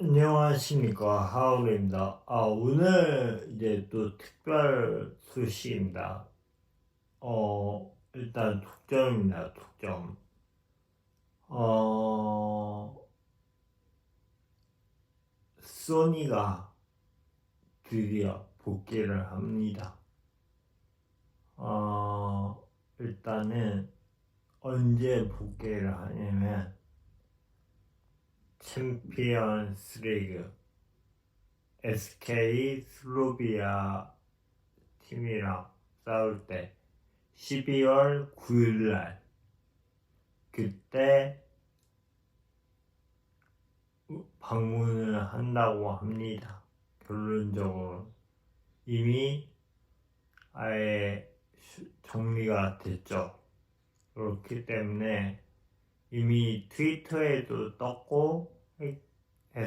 안녕하십니까 하울입니다. 아 오늘 이제 또 특별 소식입니다. 어 일단 독점입니다. 독점. 어 소니가 드디어 복귀를 합니다. 어 일단은 언제 복귀를 하냐면 챔피언스 리그 SK 슬로비아 팀이랑 싸울 때 12월 9일 날 그때 방문을 한다고 합니다. 결론적으로 이미 아예 수- 정리가 됐죠. 그렇기 때문에 이미 트위터에도 떴고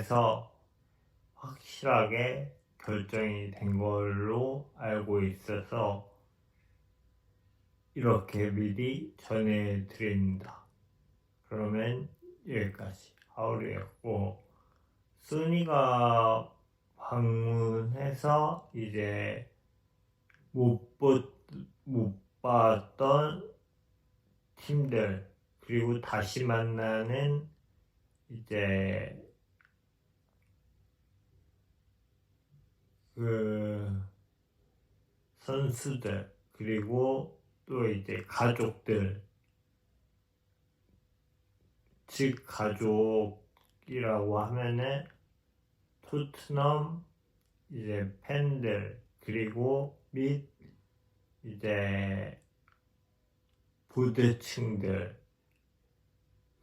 해서 확실하게 결정이 된 걸로 알고 있어서 이렇게 미리 전해드립니다. 그러면 여기까지 하울이었고 순이가 방문해서 이제 못, 보, 못 봤던 팀들 그리고 다시 만나는 이제 그 선수들 그리고 또 이제 가족들 즉 가족이라고 하면은 토트넘 이제 팬들 그리고 및 이제 부대층들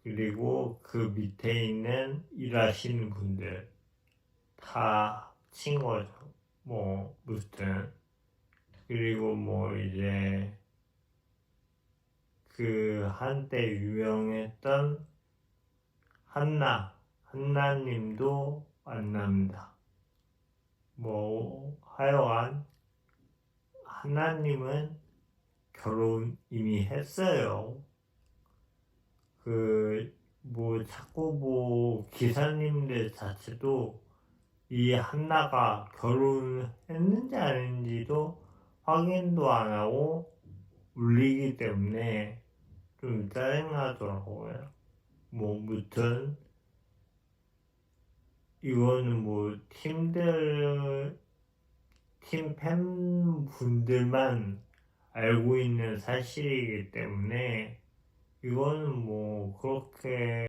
그리고 그 밑에 있는 일하시는 분들 다 친 거죠. 뭐 무튼 그리고 뭐 이제 그 한때 유명했던 한나 한나님도 만납니다. 뭐 하여간 하나님은 결혼 이미 했어요. 그, 뭐, 자꾸 뭐, 기사님들 자체도 이 한나가 결혼했는지 아닌지도 확인도 안 하고 울리기 때문에 좀 짜증나더라고요. 뭐, 무튼, 이거는 뭐, 팀들, 팀 팬분들만 알고 있는 사실이기 때문에 이거는 뭐 그렇게